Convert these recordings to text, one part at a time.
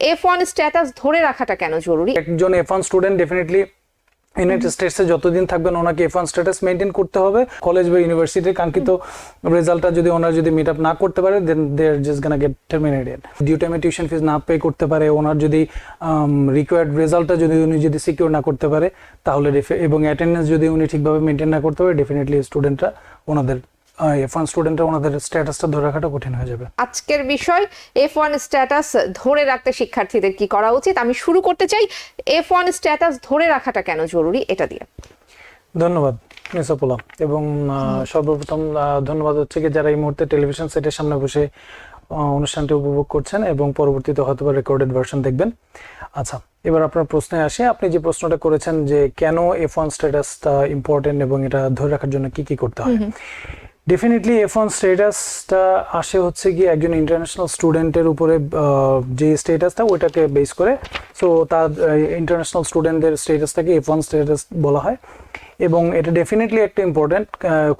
F one status ধরে রাখাটা কেন জরুরি? একজন F one student definitely United স্টেটসে যতদিন থাকবেন ওনাকে এফ ওয়ান স্ট্যাটাস মেনটেন করতে হবে। কলেজ বা ইউনিভার্সিটির কাঙ্ক্ষিত রেজাল্টটা যদি ওনার যদি মিট আপ না করতে পারে then they are just gonna get terminated due টাইমে টিউশন ফিস না পে করতে পারে ওনার যদি রিকোয়ার্ড রেজাল্টটা যদি উনি যদি সিকিউর না করতে পারে তাহলে এবং অ্যাটেন্ডেন্স যদি উনি ঠিকভাবে মেনটেন না করতে পারে ডেফিনেটলি স্টুডেন্টরা ওনাদের এফ ওয়ান স্টুডেন্টরা ওনাদের স্ট্যাটাসটা ধরে রাখাটা কঠিন হয়ে যাবে। আজকের বিষয় এফ ওয়ান স্ট্যাটাস ধরে রাখতে শিক্ষার্থীদের কি করা উচিত? আমি শুরু করতে চাই এফ ওয়ান স্ট্যাটাস ধরে রাখাটা কেন জরুরি এটা দিয়ে। ধন্যবাদ মিস অপোলা এবং সর্বপ্রথম ধন্যবাদ হচ্ছে কি যারা এই মুহূর্তে টেলিভিশন সেটের সামনে বসে অনুষ্ঠানটি উপভোগ করছেন এবং পরবর্তীতে হয়তো রেকর্ডেড ভার্সন দেখবেন। আচ্ছা এবার আপনার প্রশ্নে আসে। আপনি যে প্রশ্নটা করেছেন যে কেন এফ ওয়ান স্ট্যাটাসটা ইম্পর্টেন্ট এবং এটা ধরে রাখার জন্য কি কি করতে হয়? ডেফিনেটলি এফ ওয়ান স্টেটাসটা আসে হচ্ছে গিয়ে একজন ইন্টারন্যাশনাল স্টুডেন্টের উপরে যে স্টেটাসটা ওইটাকে বেস করে। সো তার ইন্টারন্যাশনাল স্টুডেন্টদের স্টেটাসটাকে এফ ওয়ান স্টেটাস বলা হয়। এবং এটা ডেফিনেটলি একটা ইম্পর্টেন্ট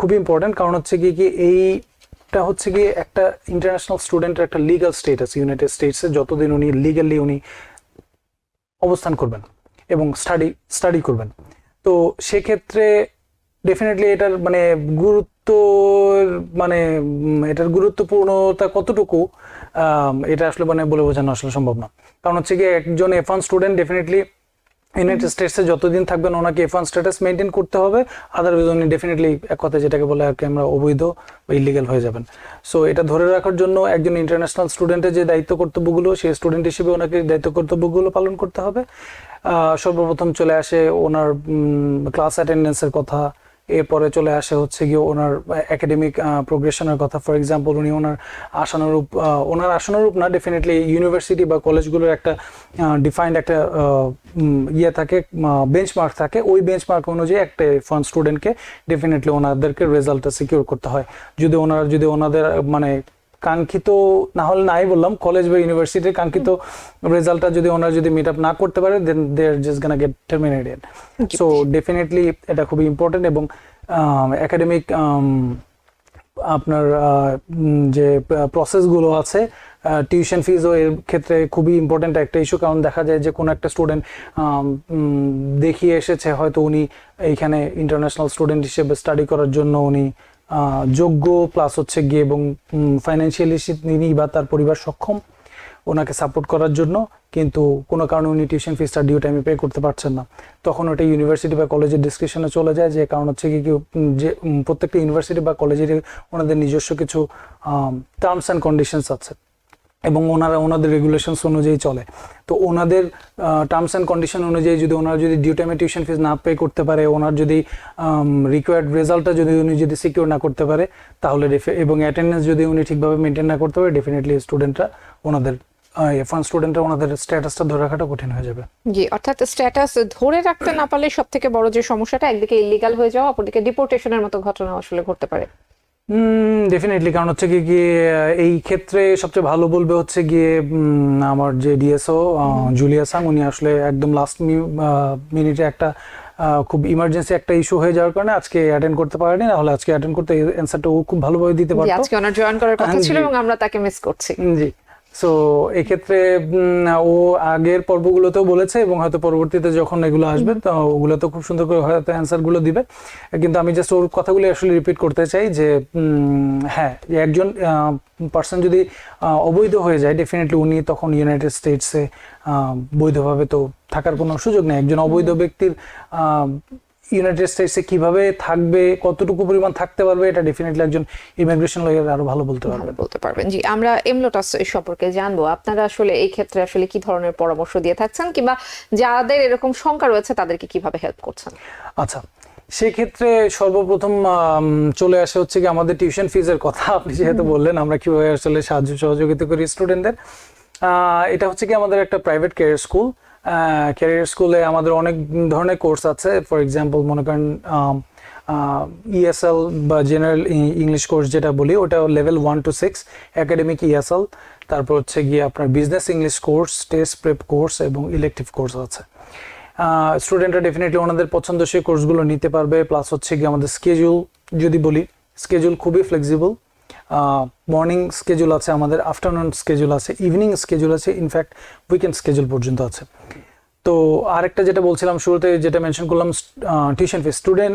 খুবই ইম্পর্টেন্ট কারণ হচ্ছে গিয়ে কি এইটা হচ্ছে গিয়ে একটা ইন্টারন্যাশনাল স্টুডেন্টের একটা লিগাল স্টেটাস ইউনাইটেড স্টেটসে যতদিন উনি লিগালি উনি অবস্থান করবেন এবং স্টাডি স্টাডি করবেন। তো সেক্ষেত্রে ডেফিনেটলি এটার মানে গুরুত্ব মানে এটার গুরুত্বপূর্ণতা কতটুকু এটা আসলে মানে বলে বোঝানো আসলে সম্ভব না। কারণ হচ্ছে কি একজন F one student definitely United স্টেটসে যতদিন থাকবেন ওনাকে এফ ওয়ান স্ট্যাটাস মেনটেন করতে হবে আদারওয়াইজ উনি ডেফিনেটলি এক কথা যেটাকে বলে আর কি আমরা অবৈধ বা ইলিগাল হয়ে যাবেন। সো এটা ধরে রাখার জন্য একজন ইন্টারন্যাশনাল স্টুডেন্টের যে দায়িত্ব কর্তব্যগুলো সেই স্টুডেন্ট হিসেবে ওনাকে দায়িত্ব কর্তব্যগুলো পালন করতে হবে। সর্বপ্রথম চলে আসে ওনার ক্লাস অ্যাটেন্ডেন্সের কথা এরপরে চলে আসে হচ্ছে গিয়ে ওনার একাডেমিক প্রোগ্রেশনের কথা। ফর এক্সাম্পল উনি ওনার আসানুরূপ ওনার আসানুরূপ না ডেফিনেটলি ইউনিভার্সিটি বা কলেজগুলোর একটা ডিফাইন্ড একটা ইয়ে থাকে বেঞ্চমার্ক থাকে। ওই বেঞ্চমার্ক অনুযায়ী একটা ফান স্টুডেন্টকে ডেফিনেটলি ওনাদেরকে রেজাল্টটা সিকিউর করতে হয়। যদি ওনারা, যদি ওনাদের মানে কাঙ্ক্ষিত না হলে নাই বললাম কলেজ বা ইউনিভার্সিটির কাঙ্ক্ষিত রেজাল্টটা যদি ওনারা যদি মিট আপ না করতে পারে then they are just gonna get terminated so definitely এটা খুবই ইম্পর্টেন্ট এবং একাডেমিক আপনার যে প্রসেসগুলো আছে টিউশন ফিজও এর ক্ষেত্রে খুবই ইম্পর্টেন্ট একটা ইস্যু কারণ দেখা যায় যে কোনো একটা স্টুডেন্ট দেখিয়ে এসেছে হয়তো উনি এইখানে ইন্টারন্যাশনাল স্টুডেন্ট হিসেবে স্টাডি করার জন্য উনি যোগ্য প্লাস হচ্ছে গিয়ে এবং ফাইন্যান্সিয়ালি তিনি বা তার পরিবার সক্ষম ওনাকে সাপোর্ট করার জন্য, কিন্তু কোনো কারণে উনি টিউশন ফিসটা ডিউ টাইমে পে করতে পারছেন না। তখন ওটা ইউনিভার্সিটি বা কলেজের ডিসক্রিপশনে চলে যায়, যে কারণ হচ্ছে কি যে প্রত্যেকটা ইউনিভার্সিটি বা কলেজের ওনাদের নিজস্ব কিছু টার্মস অ্যান্ড কন্ডিশনস আছে। এবং ওনারা, ওনাদের রেগুলেশনস অনুযায়ী চলে। তো ওনাদের টার্মস অ্যান্ড কন্ডিশন অনুযায়ী যদি ওনারা যদি ডিউ টাইমে টিউশন ফিস না পে করতে পারে, ওনার যদি রিকোয়ার্ড রেজাল্টটা যদি উনি যদি সিকিউর না করতে পারে, তাহলে এবং অ্যাটেন্ডেন্স যদি উনি ঠিকভাবে মেনটেন না করতে পারে ডেফিনেটলি স্টুডেন্টরা ওনাদের ফান স্টুডেন্টরা ওনাদের স্ট্যাটাসটা ধরে রাখাটা কঠিন হয়ে যাবে। জি, অর্থাৎ স্ট্যাটাস ধরে রাখতে না পারলে সব থেকে বড় যে সমস্যাটা, একদিকে ইলিগাল হয়ে যাওয়া, অপরদিকে ডিপোর্টেশনের মতো ঘটনা আসলে ঘটতে পারে। ডেফিনেটলি কারণ হচ্ছে কি গিয়ে এই ক্ষেত্রে সবচেয়ে ভালো বলবে হচ্ছে গিয়ে আমার যে ডিএসও জুলিয়া সাং উনি আসলে একদম লাস্ট মিনিটে একটা খুব ইমার্জেন্সি একটা ইস্যু হয়ে যাওয়ার কারণে আজকে অ্যাটেন্ড করতে পারেনি। না হলে আজকে অ্যাটেন্ড করতে অ্যান্সারটা ও খুব ভালোভাবে দিতে পারতো। আজকে ওনার জয়েন করার কথা হ্যাঁ, ছিল এবং আমরা তাকে মিস করছি। জি। সো এক্ষেত্রে ও আগের পর্বগুলোতেও বলেছে এবং হয়তো পরবর্তীতে যখন এগুলো আসবে তো ওগুলো তো খুব সুন্দর করে হয়তো অ্যান্সারগুলো দিবে। কিন্তু আমি জাস্ট ওর কথাগুলো আসলে রিপিট করতে চাই যে হ্যাঁ একজন পার্সন যদি অবৈধ হয়ে যায় ডেফিনেটলি উনি তখন ইউনাইটেড স্টেটসে বৈধভাবে তো থাকার কোনো সুযোগ নেই। একজন অবৈধ ব্যক্তির আহ, ইউনাইটেড স্টেটসে কীভাবে থাকবে কতটুকু পরিমাণ থাকতে পারবে এটা ডেফিনেটলি একজন ইমিগ্রেশন লয়ার আরও ভালো বলতে পারবে। বলতে পারবেন। জি আমরা এমলোটাস সম্পর্কে জানব। আপনারা আসলে এই ক্ষেত্রে আসলে কি ধরনের পরামর্শ দিয়ে থাকছেন কিংবা যাদের এরকম শঙ্কা রয়েছে তাদেরকে কীভাবে হেল্প করছেন? আচ্ছা সেক্ষেত্রে সর্বপ্রথম চলে আসে হচ্ছে কি আমাদের টিউশন ফিজের কথা। আপনি যেহেতু বললেন আমরা কীভাবে আসলে সাহায্য সহযোগিতা করি স্টুডেন্টদের এটা হচ্ছে কি আমাদের একটা প্রাইভেট কেয়ার স্কুল ক্যারিয়ার স্কুলে আমাদের অনেক ধরনের কোর্স আছে। ফর এক্সাম্পল মনে করেন ইএসএল বা জেনারেল ইংলিশ কোর্স যেটা বলি ওটা level one to six academic ESL তারপর হচ্ছে গিয়ে আপনার business English course test prep course এবং ইলেকটিভ কোর্স আছে। স্টুডেন্টরা ডেফিনেটলি ওনাদের পছন্দসই কোর্সগুলো নিতে পারবে প্লাস হচ্ছে গিয়ে আমাদের স্কেজুল যদি বলি স্কেজুল খুবই ফ্লেক্সিবল মর্নিং স্কেজুল আছে, আমাদের আফটারনুন স্কেজুল আছে ইভিনিং স্কেজুল আছে ইনফ্যাক্ট উইকেন্ড স্কেজুল পর্যন্ত আছে। তো আরেকটা যেটা বলছিলাম শুরুতে, যেটা মেনশন করলাম টিউশন ফিস স্টুডেন্ট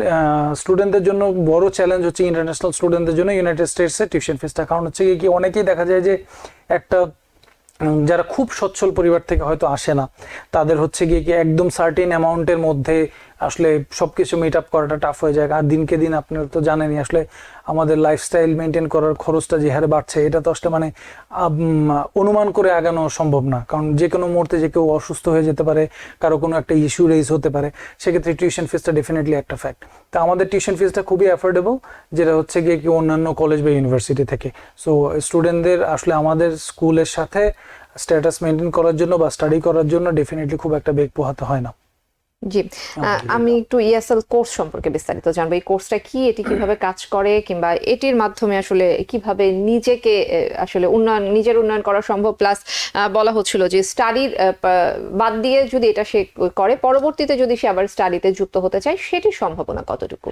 স্টুডেন্টদের জন্য বড় চ্যালেঞ্জ হচ্ছে ইন্টারন্যাশনাল স্টুডেন্টদের জন্য ইউনাইটেড স্টেটসে টিউশন ফিসটা কারণ হচ্ছে কি অনেকেই দেখা যায় যে একটা যারা খুব সচ্ছল পরিবার থেকে হয়তো আসে না, তাদের হচ্ছে গিয়ে কি একদম সার্টেন অ্যামাউন্টের মধ্যে আসলে সবকিছু মিট আপ করাটা টাফ হয়ে যায়। আর দিনকে দিন আপনারা তো জানেনই, আসলে আমাদের লাইফস্টাইল মেনটেন করার খরচটা যে হারে বাড়ছে, এটা তো আসলে মানে অনুমান করে আগানো সম্ভব না। কারণ যে কোনো মুহূর্তে যে কেউ অসুস্থ হয়ে যেতে পারে, কারও কোনো একটা ইস্যু রেজ হতে পারে, সেক্ষেত্রে টিউশন ফিসটা ডেফিনেটলি একটা ফ্যাক্ট তা আমাদের টিউশন ফিসটা খুবই অ্যাফোর্ডেবল যেটা হচ্ছে গিয়ে কি অন্যান্য কলেজ বা ইউনিভার্সিটি থেকে। সো স্টুডেন্টদের আসলে আমাদের স্কুলের সাথে স্ট্যাটাস মেনটেন করার জন্য বা স্টাডি করার জন্য ডেফিনেটলি খুব একটা বেগ পোহাতে হয় না। জি। আহ, আমি একটু ইএসএল কোর্স সম্পর্কে বিস্তারিত জানব। এই কোর্সটা কি? এটি কীভাবে কাজ করে? কিংবা এটির মাধ্যমে আসলে কীভাবে নিজেকে আসলে উন্নয়ন নিজের উন্নয়ন করা সম্ভব? প্লাস বলা হচ্ছিল যে স্টাডির বাদ দিয়ে যদি এটা সে করে পরবর্তীতে যদি সে আবার স্টাডিতে যুক্ত হতে চায় সেটির সম্ভাবনা কতটুকু?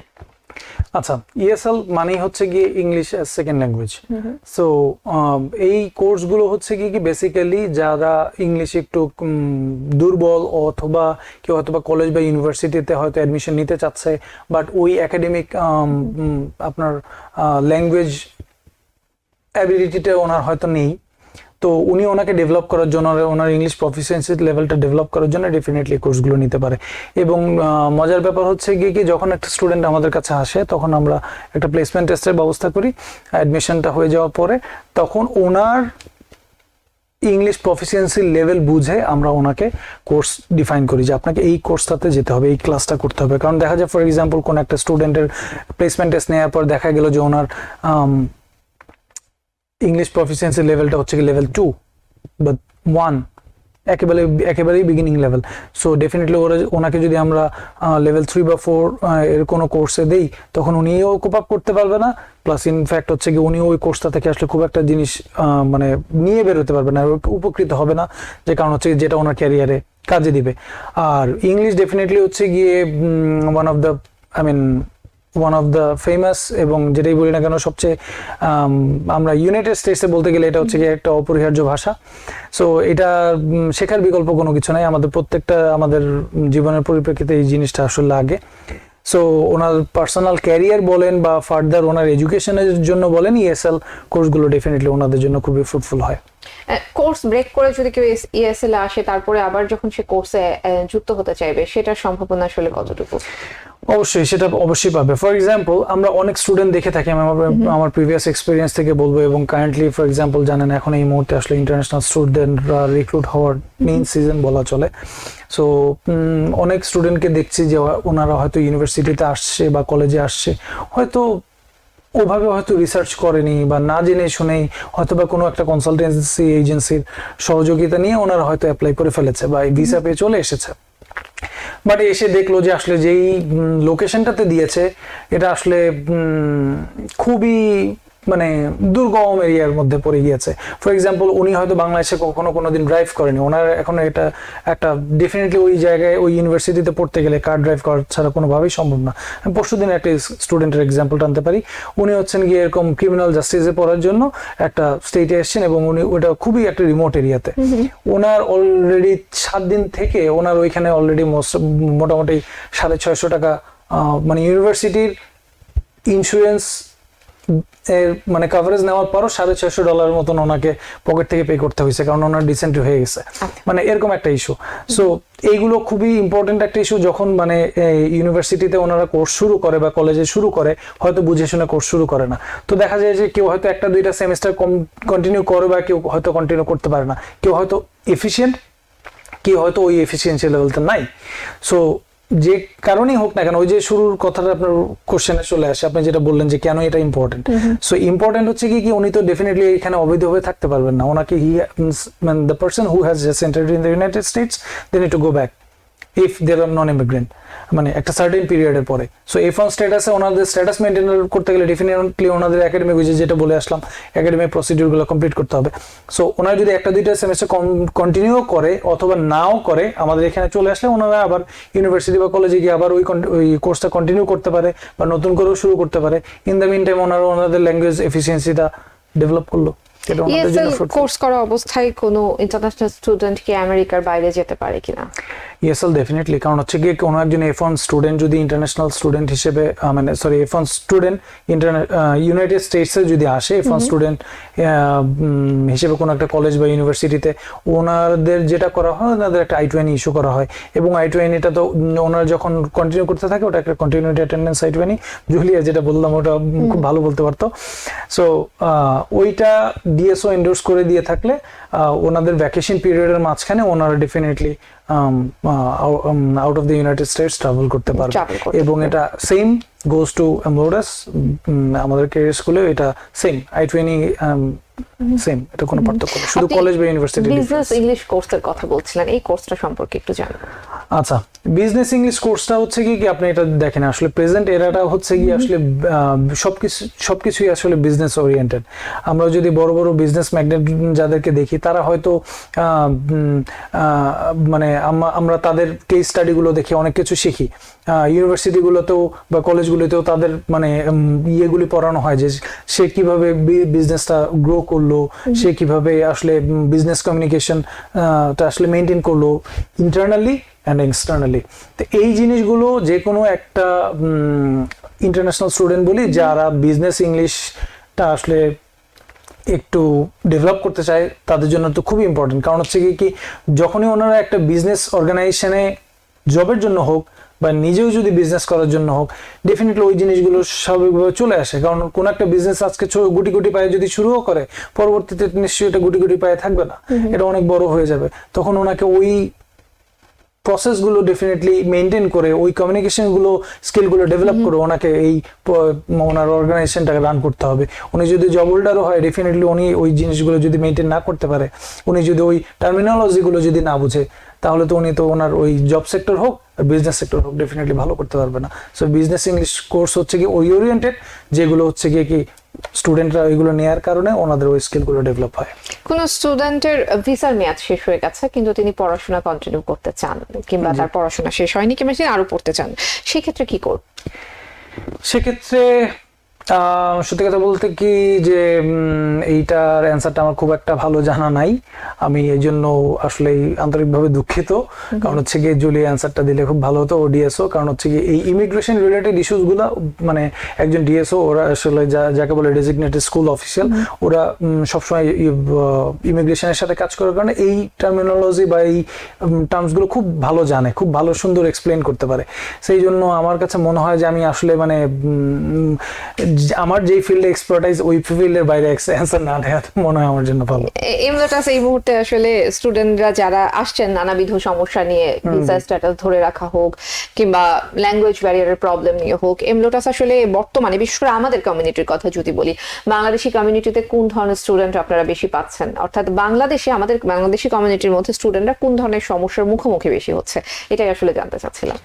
আচ্ছা ইএসএল মানেই হচ্ছে গিয়ে English as second language so এই কোর্সগুলো হচ্ছে কি কি বেসিক্যালি যারা ইংলিশ একটু দুর্বল অথবা কেউ হয়তো বা কলেজ বা ইউনিভার্সিটিতে হয়তো অ্যাডমিশন নিতে চাচ্ছে বাট ওই একাডেমিক আপনার ল্যাঙ্গুয়েজ অ্যাবিলিটিটা ওনার হয়তো নেই। তো উনি ওনাকে ডেভেলপ করার জন্য ওনার ইংলিশ প্রফিসিয়েন্সি লেভেলটা ডেভেলপ করার জন্য ডেফিনেটলি কোর্সগুলো নিতে পারে। এবং মজার ব্যাপার হচ্ছে গিয়ে কি, যখন একটা স্টুডেন্ট আমাদের কাছে আসে, তখন আমরা একটা প্লেসমেন্ট টেস্টের ব্যবস্থা করি অ্যাডমিশনটা হয়ে যাওয়ার পরে, তখন ওনার ইংলিশ প্রফিসিয়েন্সি লেভেল বুঝে আমরা ওনাকে কোর্স ডিফাইন করি যে আপনাকে এই কোর্সটাতে যেতে হবে, এই ক্লাসটা করতে হবে। কারণ দেখা যায় ফর এক্সাম্পল কোনো একটা স্টুডেন্টের প্লেসমেন্ট টেস্ট নেওয়ার পর দেখা গেল যে ওনার ইংলিশ প্রফিসিয়েন্সি লেভেলটা হচ্ছে কি লেভেল টু বা ওয়ান একেবারে, একেবারেই বিগিনিং লেভেল সো ডেফিনেটলি ওরা, ওনাকে যদি আমরা লেভেল থ্রি বা ফোর এর কোনো কোর্সে দেই, তখন উনিও কোপ আপ করতে পারবে না প্লাস ইনফ্যাক্ট হচ্ছে কি উনিও ওই কোর্সটা থেকে আসলে খুব একটা জিনিস মানে নিয়ে বেরোতে পারবে না উপকৃত হবে না, যে কারণ হচ্ছে যেটা ওনার ক্যারিয়ারে কাজে দিবে। আর ইংলিশ ডেফিনেটলি হচ্ছে গিয়ে one of the I mean one of the famous এবং যেটাই বলি না কেন, সবচেয়ে আমরা ইউনাইটেড স্টেটসে বলতে গেলে এটা হচ্ছে গিয়ে একটা অপরিহার্য ভাষা। সো এটা শেখার বিকল্প কোনো কিছু নাই। আমাদের প্রত্যেকটা, আমাদের জীবনের পরিপ্রেক্ষিতে এই জিনিসটা আসলে লাগে। সো ওনার পার্সোনাল ক্যারিয়ার বলেন বা ফার্দার ওনার এডুকেশনের জন্য বলেন ইএসএল কোর্সগুলো ডেফিনেটলি ওনাদের জন্য খুবই ফ্রুটফুল হয়। কোর্স ব্রেক করে যদি কেউ ইএসএল আসে তারপরে আবার যখন সে কোর্সে যুক্ত হতে চাইবে সেটার সম্ভাবনা আসলে কতটুকু? অবশ্যই সেটা অবশ্যই পাবে। ফর এক্সাম্পল আমরা অনেক স্টুডেন্ট দেখে থাকি আমি আমার আমার প্রিভিয়াস এক্সপিরিয়েন্স থেকে বলব এবং কারেন্টলি ফর এক্সাম্পল জানেন এখন এই মুহূর্তে আসলে ইন্টারন্যাশনাল স্টুডেন্টরা রিক্রুট হওয়ার মেইন সিজন বলা চলে। সো অনেক স্টুডেন্টকে দেখছি যে ওনারা হয়তো ইউনিভার্সিটিতে আসছে বা কলেজে আসছে। হয়তো ওভাবে হয়তো রিসার্চ করেনি বা না জেনে শুনেই হয়তো বা কোনো একটা কনসালটেন্সি এজেন্সির সহযোগিতা নিয়ে ওনারা হয়তো অ্যাপ্লাই করে ফেলেছে বা এই ভিসা পেয়ে চলে এসেছে। বাট এসে দেখল যে আসলে যেই লোকেশনটাতে দিয়েছে এটা আসলে উম, খুবই মানে দুর্গম এরিয়ার মধ্যে পড়ে গিয়েছে। ফর এক্সাম্পল উনি হয়তো বাংলাদেশে কখনো কোনো দিন ড্রাইভ করেনি। ওনার এখন এটা একটা ডেফিনেটলি ওই জায়গায় ওই ইউনিভার্সিটিতে পড়তে গেলে কার ড্রাইভ করা ছাড়া কোনোভাবেই সম্ভব না। আমি পরশু দিন একটা স্টুডেন্টের এক্সাম্পল টানতে পারি। উনি হচ্ছেন গিয়ে এরকম ক্রিমিনাল জাস্টিসে পড়ার জন্য একটা স্টেটে এসেছেন এবং উনি ওটা খুবই একটা রিমোট এরিয়াতে ওনার অলরেডি সাত দিন থেকে ওনার ওইখানে অলরেডি মোটামুটি সাড়ে ছয়শো টাকা মানে ইউনিভার্সিটির ইন্স্যুরেন্স এর মানে কাভারেজ নেওয়ার পরও সাড়ে ছয়শো ডলারের মতন ওনাকে পকেট থেকে পে করতে হয়েছে কারণ ওনার ডিসেন্ট্রি হয়ে গেছে। মানে এরকম একটা ইস্যু সো এইগুলো খুবই ইম্পর্টেন্ট একটা ইস্যু যখন মানে ইউনিভার্সিটিতে ওনারা কোর্স শুরু করে বা কলেজে শুরু করে হয়তো বুঝে শুনে কোর্স শুরু করে না। তো দেখা যায় যে কেউ হয়তো একটা দুইটা সেমিস্টার কন্টিনিউ করে বা কেউ হয়তো কন্টিনিউ করতে পারে না। কেউ হয়তো এফিসিয়েন্ট কেউ হয়তো ওই এফিসিয়েন্সি লেভেলটা নাই। সো যে কারণেই হোক না কেন ওই যে শুরুর কথাটা আপনার কোশ্চেনে চলে আসে। আপনি যেটা বললেন যে কেন এটা ইম্পর্টেন্ট সো ইম্পর্টেন্ট হচ্ছে কি কি উনি তো ডেফিনেটলি এখানে অবৈধ হয়ে থাকতে পারবেন না। ওনাকে হি মানে the person who has just entered in the United States they need to go back if there are non immigrant মানে একটা সার্টেন পিরিয়ডের পরে। সো এফ ওয়ান স্ট্যাটাসে ওনাদের স্ট্যাটাস মেনটেন করতে গেলে ডেফিনেটলি ওনাদের একাডেমিক যে যেটা বলে আসলাম একাডেমিক প্রসিডিউরগুলো কমপ্লিট করতে হবে। সো ওনারা যদি একটা দুইটা সেমিস্টার কন্টিনিউ করে অথবা নাও করে, আমাদের এখানে চলে আসলে ওনারা আবার ইউনিভার্সিটি বা কলেজে গিয়ে আবার ওই ওই কোর্সটা কন্টিনিউ করতে পারে বা নতুন করেও শুরু করতে পারে। ইন দ্য মিন টাইম ওনারা ওনাদের ল্যাঙ্গুয়েজ এফিসিয়েন্সিটা ডেভেলপ করল। ইএসএল। কোর্স করা অবস্থায় কোনো ইন্টারন্যাশনাল স্টুডেন্ট কি আমেরিকার বাইরে যেতে পারে কিনা? ইএসএল ডেফিনেটলি কারণ হচ্ছে গিয়ে কোনো একজন এফ ওয়ান স্টুডেন্ট যদি ইন্টারন্যাশনাল স্টুডেন্ট হিসেবে মানে sorry F one student United স্টেটসে যদি আসে এফ ওয়ান স্টুডেন্ট হিসেবে কোনো একটা কলেজ বা ইউনিভার্সিটিতে ওনাদের যেটা করা হয় ওনাদের একটা আই টোয়েনি ইস্যু করা হয়। এবং আই টোয়েনিটা তো ওনারা যখন কন্টিনিউ করতে থাকে ওটা একটা কন্টিনিউটি অ্যাটেন্ডেন্স আই টোয়েনি জুলিয়া যেটা বললাম ওটা খুব ভালো বলতে পারতো। সো ওইটা ডিএসও এন্ডোর্স করে দিয়ে থাকলে ওনাদের ভ্যাকেশন পিরিয়ডের মাঝখানে ওনারা definitely out of the United States travel করতে পারবে। এবং এটা সেম গোজ টু এমলোডাস আমাদের কেরিয়ার স্কুলে এটা সেম আই টোয়েনি সেম এটা কোনো পার্থক্য নেই। শুধু কলেজ বা ইউনিভার্সিটি বিজনেস ইংলিশ কোর্সের কথা বলছিলেন এই কোর্সটা সম্পর্কে একটু জানব আচ্ছা বিজনেস ইংলিশ কোর্সটা হচ্ছে কি কি আপনি এটা দেখেন আসলে প্রেজেন্ট এরাটা হচ্ছে কি আসলে সবকিছু সবকিছুই আসলে বিজনেস ওরিয়েন্টেড আমরা যদি বড় বড় বিজনেস ম্যাগনেট যাদেরকে দেখি তারা হয়তো মানে আমরা তাদের কেস স্টাডিগুলো দেখে অনেক কিছু শিখি। ইউনিভার্সিটিগুলোতেও বা কলেজগুলোতেও তাদের মানে ইয়েগুলি পড়ানো হয় যে সে কীভাবে বিজনেসটা গ্রো করল সে কীভাবে আসলে বিজনেস কমিউনিকেশন আসলে মেনটেন করল ইন্টারনালি অ্যান্ড এক্সটার্নালি তো এই জিনিসগুলো যে কোনো একটা ইন্টারন্যাশনাল স্টুডেন্ট বলি যারা বিজনেস ইংলিশটা আসলে একটু ডেভেলপ করতে চায় তাদের জন্য তো খুবই ইম্পর্টেন্ট কারণ হচ্ছে কি কি যখনই ওনারা একটা বিজনেস অর্গানাইজেশনে জবের জন্য হোক বা নিজেও যদি বিজনেস করার জন্য হোক ডেফিনেটলি ওই জিনিসগুলো স্বাভাবিকভাবে চলে আসে। কারণ কোন একটা বিজনেস আজকে গুটি গুটি পায়ে যদি শুরুও করে পরবর্তীতে নিশ্চয়ই এটা গুটি গুটি পায়ে থাকবে না। এটা অনেক বড় হয়ে যাবে। তখন ওনাকে ওই প্রসেসগুলো ডেফিনেটলি মেনটেন করে ওই কমিউনিকেশনগুলো স্কিলগুলো ডেভেলপ করে ওনাকে এই ওনার অর্গানাইজেশনটাকে রান করতে হবে। উনি যদি জব হোল্ডারও হয় ডেফিনেটলি উনি ওই জিনিসগুলো যদি মেনটেন না করতে পারে উনি যদি ওই টার্মিনোলজিগুলো যদি না বুঝে তাহলে তো উনি তো ওনার ওই জব সেক্টর হোক বিজনেস সেক্টর হোক ডেফিনেটলি ভালো করতে পারবে না। সো বিজনেস ইংলিশ কোর্স হচ্ছে কি ওই ওরিয়েন্টেড যেগুলো হচ্ছে গিয়ে কি স্টুডেন্টরা ওইগুলো নেয়ার কারণে ওনাদের ওই স্কিলগুলো ডেভেলপ হয়। কোন স্টুডেন্টের ভিসার মেয়াদ শেষ হয়ে গেছে কিন্তু তিনি পড়াশোনা কন্টিনিউ করতে চান কিংবা তার পড়াশোনা শেষ হয়নি কিংবা তিনি আরও পড়তে চান সেক্ষেত্রে কি করব? সেক্ষেত্রে সত্যি কথা বলতে কি যে এইটার অ্যান্সারটা আমার খুব একটা ভালো জানা নাই। আমি এই জন্য আসলে আন্তরিকভাবে দুঃখিত। কারণ হচ্ছে গিয়ে জুলি অ্যান্সারটা দিলে খুব ভালো হতো ডিএসও কারণ হচ্ছে কি এই ইমিগ্রেশন রিলেটেড ইস্যুসগুলো মানে একজন ডিএসও ওরা আসলে যা- যাকে বলে ডেজিগনেটেড স্কুল অফিসিয়াল ওরা সবসময় ইমিগ্রেশনের সাথে কাজ করার কারণে এই টার্মিনোলজি বা এই টার্মসগুলো খুব ভালো জানে খুব ভালো সুন্দর এক্সপ্লেন করতে পারে। সেই জন্য আমার কাছে মনে হয় যে আমি আসলে মানে আমার যেই ফিল্ডে এক্সপার্টাইজ ওই ফিল্ডের বাইরে অ্যান্সার না দেওয়া মনে হয় আমার জন্য ভালো। এমলোটাস এই মুহূর্তে আসলে স্টুডেন্টরা যারা আসছেন নানাবিধ সমস্যা নিয়ে ভিসা স্ট্যাটাস ধরে রাখা হোক কিংবা ল্যাঙ্গুয়েজ ব্যারিয়ারের প্রবলেম নিয়ে হোক এমলোটাস আসলে বর্তমানে বিশেষ করে আমাদের কমিউনিটির কথা যদি বলি বাংলাদেশি কমিউনিটিতে কোন ধরনের স্টুডেন্ট আপনারা বেশি পাচ্ছেন? অর্থাৎ বাংলাদেশে আমাদের বাংলাদেশি কমিউনিটির মধ্যে স্টুডেন্টরা কোন ধরনের সমস্যার মুখোমুখি বেশি হচ্ছে? এটাই আসলে জানতে চাচ্ছিলাম।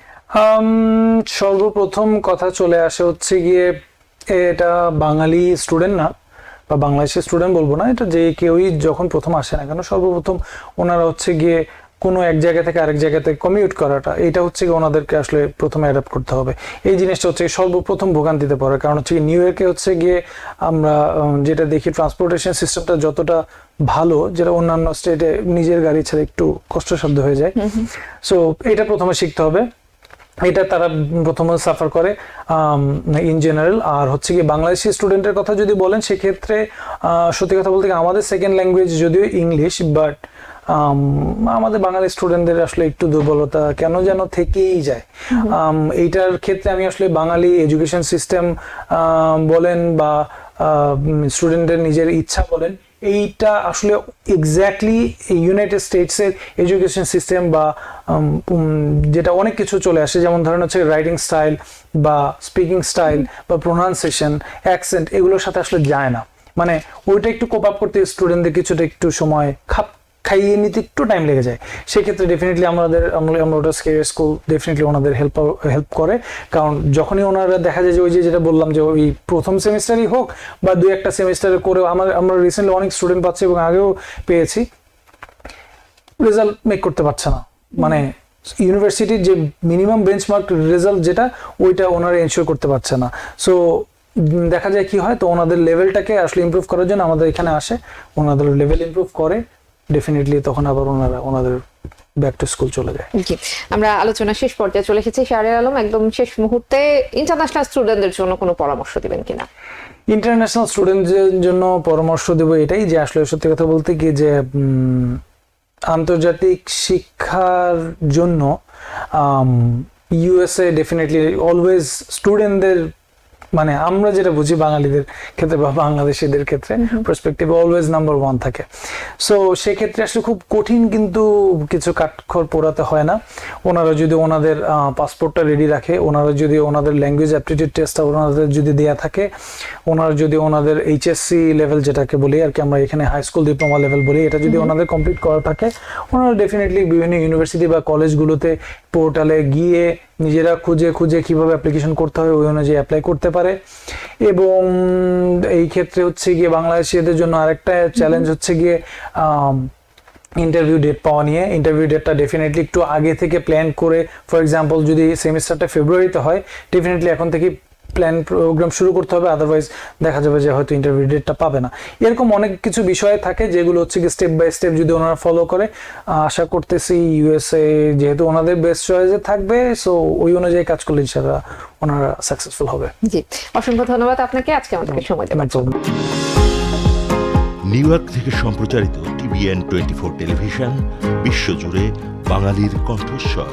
সর্বপ্রথম কথা চলে আসে হচ্ছে গিয়ে এটা বাঙালি স্টুডেন্ট না বা বাংলাদেশের স্টুডেন্ট বলব না এটা যে কেউই যখন প্রথম আসে না কেন সর্বপ্রথম ওনারা হচ্ছে গিয়ে কোনো এক জায়গা থেকে আরেক জায়গাতে কমিউট করাটা এটা হচ্ছে গিয়ে ওনাদেরকে আসলে প্রথমে অ্যাডাপ্ট করতে হবে। এই জিনিসটা হচ্ছে সর্বপ্রথম ভোগান্তিতে পড়ে কারণ হচ্ছে নিউ ইয়র্কে হচ্ছে গিয়ে আমরা যেটা দেখি ট্রান্সপোর্টেশন সিস্টেমটা যতটা ভালো যেটা অন্যান্য স্টেটে নিজের গাড়ি ছাড়া একটু কষ্টসাধ্য হয়ে যায়। সো এটা প্রথমে শিখতে হবে। এটা তারা প্রথমে সাফার করে ইন জেনারেল আর হচ্ছে কি বাংলাদেশি স্টুডেন্টের কথা যদি বলেন সেক্ষেত্রে সত্যি কথা বলতে আমাদের সেকেন্ড ল্যাঙ্গুয়েজ যদিও ইংলিশ বাট আমাদের বাঙালি স্টুডেন্টদের আসলে একটু দুর্বলতা কেন যেন থেকেই যায়। এইটার ক্ষেত্রে আমি আসলে বাঙালি এডুকেশন সিস্টেম বলেন বা স্টুডেন্টের নিজের ইচ্ছা বলেন এইটা আসলে এক্স্যাক্টলি ইউনাইটেড স্টেটসের এডুকেশন সিস্টেম বা যেটা অনেক কিছু চলে আসে। যেমন ধরেন হচ্ছে রাইটিং স্টাইল বা স্পিকিং স্টাইল বা প্রোনাউন্সিয়েশন অ্যাকসেন্ট এগুলোর সাথে আসলে যায় না। মানে ওইটা একটু কোপ আপ করতে স্টুডেন্টদের কিছুটা একটু সময় খাপ খাইয়ে নিতে একটু টাইম লেগে যায়। সেক্ষেত্রে ডেফিনেটলি আমাদের আমরা ওটা স্কুল ডেফিনেটলি ওনাদের হেল্প হেল্প করে। কারণ যখনই ওনারা দেখা যায় যে ওই যে যেটা বললাম যে ওই প্রথম সেমিস্টারই হোক বা দুই একটা সেমিস্টারে করেও আমার, আমরা রিসেন্টলি অনেক স্টুডেন্ট পাচ্ছি এবং আগেও পেয়েছি। রেজাল্ট মেক করতে পারছে না। মানে ইউনিভার্সিটির যে মিনিমাম বেঞ্চমার্ক রেজাল্ট যেটা, ওইটা ওনারা এনশিওর করতে পারছে না। সো দেখা যায় কি হয়, তো ওনাদের লেভেলটাকে আসলে ইমপ্রুভ করার জন্য আমাদের এখানে আসে। ওনাদের লেভেল ইমপ্রুভ করে। ডেফিনেটলি তখন আবার ওনারা ওনাদের ব্যাক টু স্কুল চলে যায়। জি আমরা আলোচনা শেষ পর্যায়ে চলে এসেছি। শাহরিয়ার আলম একদম শেষ মুহূর্তে ইন্টারন্যাশনাল স্টুডেন্টদের জন্য কোনো পরামর্শ দিবেন কিনা? ইন্টারন্যাশনাল স্টুডেন্টদের জন্য পরামর্শ দেবো এটাই যে আসলে সত্যি কথা বলতে কি যে আন্তর্জাতিক শিক্ষার জন্য ইউএসএ ডেফিনেটলি অলওয়েজ স্টুডেন্টদের মানে আমরা যেটা বুঝি বাঙালিদের ক্ষেত্রে বা বাংলাদেশিদের ক্ষেত্রে পার্সপেক্টিভ অলওয়েজ নাম্বার ওয়ান থাকে। সো সেক্ষেত্রে আসলে খুব কঠিন কিন্তু কিছু কাঠখড় পোড়াতে হয় না। ওনারা যদি ওনাদের পাসপোর্টটা রেডি রাখে ওনারা যদি ওনাদের ল্যাঙ্গুয়েজ অ্যাপটিটিউড টেস্টটা ওনাদের যদি দেয়া থাকে ওনারা যদি ওনাদের এইচএসসি লেভেল যেটাকে বলি আর কি আমরা এখানে হাই স্কুল ডিপ্লোমা লেভেল বলি এটা যদি ওনাদের কমপ্লিট করা থাকে ওনারা ডেফিনেটলি বিভিন্ন ইউনিভার্সিটি বা কলেজগুলোতে পোর্টালে গিয়ে নিজেরা খুঁজে খুঁজে কীভাবে অ্যাপ্লিকেশন করতে হবে ওই অনুযায়ী অ্যাপ্লাই করতে পারে। এবং এই ক্ষেত্রে হচ্ছে গিয়ে বাংলাদেশিদের জন্য আরেকটা চ্যালেঞ্জ হচ্ছে গিয়ে ইন্টারভিউ ডেট পাওয়া নিয়ে। ইন্টারভিউ ডেটটা ডেফিনেটলি একটু আগে থেকে প্ল্যান করে ফর এক্সাম্পল যদি সেমিস্টারটা ফেব্রুয়ারিতে হয় ডেফিনেটলি এখন থেকে প্ল্যান প্রোগ্রাম শুরু করতে হবে আদারওয়াইজ দেখা যাবে যে হয়তো ইন্টারভিউ ডেটটা পাবে না। এরকম অনেক কিছু বিষয় থাকে যেগুলো হচ্ছে কি স্টেপ বাই স্টেপ যদি ওনারা ফলো করে আশা করতেছি ইউএসএ যেহেতু ওনাদের বেস্ট চয়েসে থাকবে সো ওই অনুযায়ী কাজ করলে ইনশাআল্লাহ ওনারা সাকসেসফুল হবে। জি অসংখ্য ধন্যবাদ আপনাকে আজকে আমাদেরকে সময় দেওয়ার জন্য। নিউ ইয়র্ক থেকে সম্প্রচারিত টিভিএন টোয়েন্টি ফোর টেলিভিশন বিশ্বজুড়ে বাঙালির কণ্ঠস্বর।